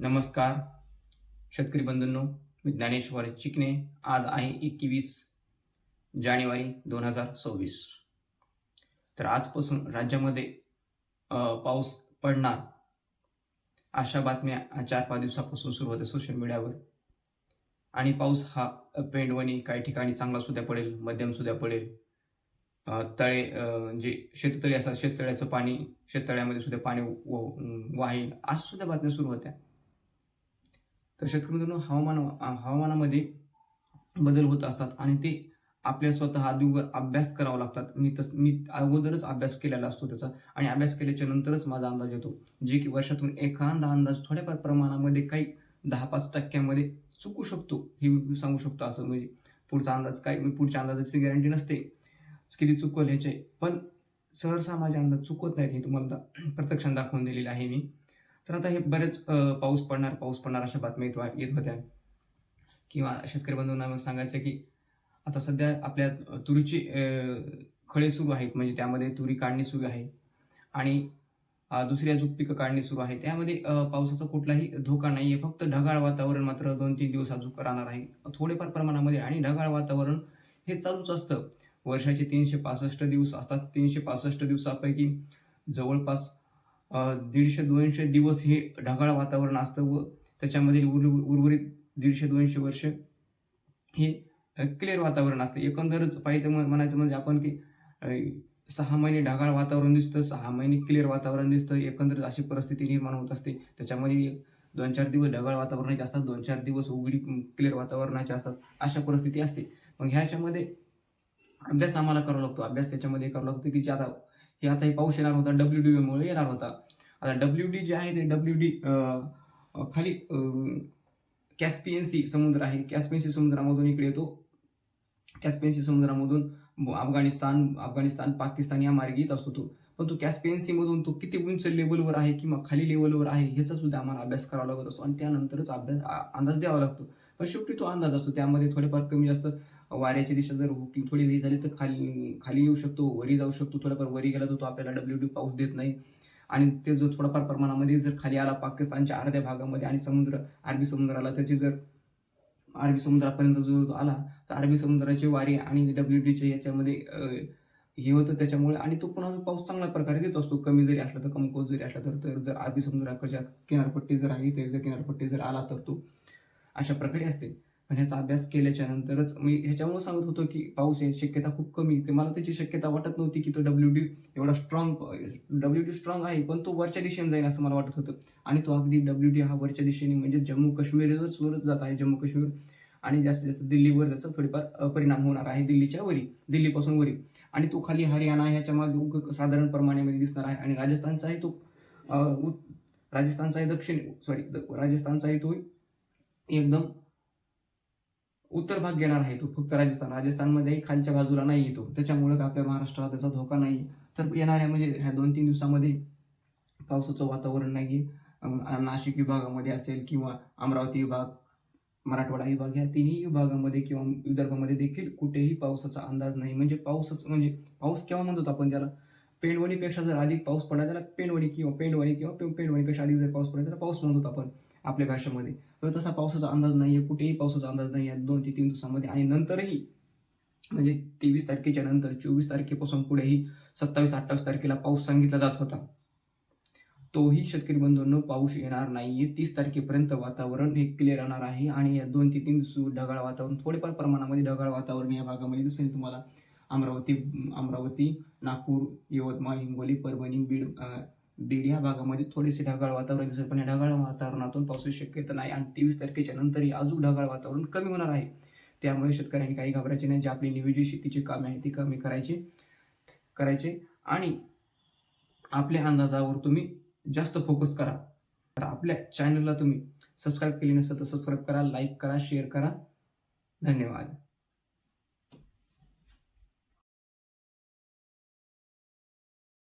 नमस्कार शेतकरी बंधूंनो मी ज्ञानेश्वर चिकणे आज आहे एकवीस जानेवारी दोन हजार सव्वीस. तर आजपासून राज्यामध्ये पाऊस पडणार अशा बातम्या चार पाच दिवसापासून सुरू होत्या सोशल मीडियावर आणि पाऊस हा पेंडवणी काही ठिकाणी चांगला सुद्धा पडेल मध्यम सुद्धा पडेल. तळे जे शेततळी असतात शेततळ्याचं पाणी शेततळ्यामध्ये सुद्धा पाणी व- वाहील असं सुद्धा बातम्या सुरू होत्या. तर शेतकरी मित्रांनो हवामान हवामानामध्ये बदल होत असतात आणि ते आपल्या स्वतः आधीवर अभ्यास करावा लागतात. मी तस मी अगोदरच अभ्यास केलेला असतो त्याचा आणि अभ्यास केल्याच्या नंतरच माझा अंदाज येतो. जे की वर्षातून एखादा अंदाज थोड्याफार प्रमाणामध्ये काही दहा पाच टक्क्यामध्ये चुकू शकतो हे मी सांगू शकतो असं. म्हणजे पुढचा अंदाज काय मी पुढच्या अंदाजाची गॅरंटी नसते किती चुकवल ह्याचे पण सहसा माझे अंदाज चुकवत नाहीत हे तुम्हाला प्रत्यक्षात दाखवून दिलेले आहे मी. तर आता हे बरेच पाऊस पडणार पाऊस पडणार अशा बातम्या येत येत होत्या. किंवा शेतकरी बंधूंना सांगायचं की आता सध्या आपल्या तुरीची खळे सुरू आहेत. म्हणजे त्यामध्ये तुरी काढणी सुरू आहे. आणि दुसरी अजून पिकं काढणी सुरू आहे त्यामध्ये पावसाचा कुठलाही धोका नाही आहे फक्त ढगाळ वातावरण मात्र दोन तीन दिवस अजून राहणार आहे. थोडेफार प्रमाणामध्ये आणि ढगाळ वातावरण हे चालूच असतं. वर्षाचे तीनशे पासष्ट दिवस असतात. तीनशे पासष्ट दिवसापैकी जवळपास दीडशे दोनशे दिवस हे ढगाळ वातावरण असतं व त्याच्यामधील उर्वरित दीडशे दोनशे वर्ष हे क्लिअर वातावरण असतं. एकंदरच पाहिजे म्हणायचं म्हणजे आपण की सहा महिने ढगाळ वातावरण दिसतं सहा महिने क्लिअर वातावरण दिसतं एकंदरीत अशी परिस्थिती निर्माण होत असते. त्याच्यामध्ये दोन चार दिवस ढगाळ वातावरणाचे असतात दोन चार दिवस उघडी क्लिअर वातावरणाचे असतात अशा परिस्थिती असते. मग ह्याच्यामध्ये अभ्यास आम्हाला करावा लागतो. अभ्यास त्याच्यामध्ये करावा लागतो की जे आता हे आता हे पाऊस येणार होता डब्ल्यू डी मुळे येणार होता. आता डब्ल्यू डी जे आहे ते डब्ल्यू डी खाली कॅस्पियन सी समुद्र आहे. कॅस्पियन सी समुद्रामधून इकडे येतो. कॅस्पियन सी समुद्रामधून अफगाणिस्तान अफगाणिस्तान पाकिस्तान या मार्गे येत असतो तो. पण तो कॅस्पियन तो किती उंच लेवलवर आहे किंवा खाली लेवलवर आहे ह्याचा सुद्धा आम्हाला अभ्यास करावा लागत असतो. आणि त्यानंतरच अभ्यास अंदाज द्यावा लागतो. पण शेवटी तो अंदाज असतो. त्यामध्ये थोडेफार कमी जास्त वाऱ्याची दिशा जर थोडी हे झाली तर खाली खाली येऊ शकतो वरी जाऊ शकतो थोडाफार वरी गेला तर तो आपल्याला डब्ल्यू डी पाऊस देत नाही. आणि ते जो थोडाफार प्रमाणामध्ये जर खाली आला पाकिस्तानच्या अर्ध्या भागामध्ये आणि समुद्र अरबी समुद्राला त्याची जर अरबी समुद्रापर्यंत जो आला तर अरबी समुद्राचे वारे आणि डब्ल्यू डीचे याच्यामध्ये हे होतं त्याच्यामुळे. आणि तो पुन्हा पाऊस चांगल्या प्रकारे देत असतो. कमी जरी असला तर कमकोस जरी असला तर तर जर अरबी समुद्राकडच्या किनारपट्टी जर आहे तर जर किनारपट्टी जर आला तर तो अशा प्रकारे असते. पण ह्याचा अभ्यास केल्याच्या नंतरच मी ह्याच्यामुळे सांगत होतो की पाऊस याची शक्यता खूप कमी ते मला त्याची शक्यता वाटत नव्हती की तो डब्ल्यू डी एवढा स्ट्रॉंग डब्ल्यू डी स्ट्रॉंग आहे पण तो वरच्या दिशेने जाईल असं मला वाटत होतं. आणि तो अगदी डब्ल्यू डी हा वरच्या दिशेने म्हणजे जम्मू काश्मीरच वरच जात आहे जम्मू काश्मीर. आणि जास्तीत जास्त दिल्लीवर त्याचा थोडीफार परिणाम होणार आहे दिल्लीच्या वरी दिल्लीपासून वरी. आणि तो खाली हरियाणा ह्याच्या मागे साधारण प्रमाणामध्ये दिसणार आहे. आणि राजस्थानचाही तो अ, उत- राजस्थानचाही दक्षिण सॉरी राजस्थानचाही तो एकदम उत्तर भाग घेणार आहे तो फक्त राजस्थान. राजस्थानमध्येही खालच्या बाजूला नाही येतो. त्याच्यामुळे आपल्या महाराष्ट्राला त्याचा धोका नाही? तर येणाऱ्या म्हणजे ह्या दोन तीन दिवसामध्ये पावसाचं वातावरण नाही नाशिक विभागामध्ये असेल किंवा अमरावती विभाग मराठवाडा विभाग ह्या तिन्ही विभागामध्ये किंवा विदर्भामध्ये देखील कुठेही पावसाचा अंदाज नाही. म्हणजे पाऊसच म्हणजे पाऊस केव्हा म्हणतो आपण त्याला? पेंडवणीपेक्षा जर अधिक पाऊस पडला त्याला पेंडवणी किंवा पेंडवणी किंवा पेंडवणीपेक्षा अधिक जर पाऊस पडला त्याला पाऊस म्हणतो आपण आपल्या भाषेमध्ये. तर तसा पावसाचा अंदाज नाही आहे कुठेही पावसाचा अंदाज नाही आहे दोन ते तीन दिवसामध्ये आणि नंतरही म्हणजे तेवीस तारखेच्या नंतर चोवीस तारखेपासून पुढेही सत्तावीस अठ्ठावीस तारखेला पाऊस सांगितला जात होता. तोही शेतकरी बंधूंनो पाऊस येणार नाहीये. तीस तारखेपर्यंत वातावरण हे क्लिअर राहणार आहे आणि या दोन ते तीन दिवस ढगाळ वातावरण थोडेफार प्रमाणामध्ये ढगाळ वातावरण या भागामध्ये दिसेल तुम्हाला. अमरावती अमरावती नागपूर यवतमाळ हिंगोली परभणी बीड बीड या भागामध्ये थोडेसे ढगाळ वातावरण दिसेल पण या ढगाळ वातावरणातून पावसाची शक्यता नाही आणि तेवीस तारखेच्या नंतरही अजून ढगाळ वातावरण कमी होणार आहे. त्यामुळे शेतकऱ्यांनी काही घाबरायचे नाही जे आपली नियोजित शेतीची कामे आहेत ती कमी करायची करायचे आणि आपल्या अंदाजावर तुम्ही जास्त फोकस करा. तर आपल्या चॅनलला तुम्ही सबस्क्राईब केली नसेल तर सबस्क्राईब करा लाईक करा शेअर करा. धन्यवाद.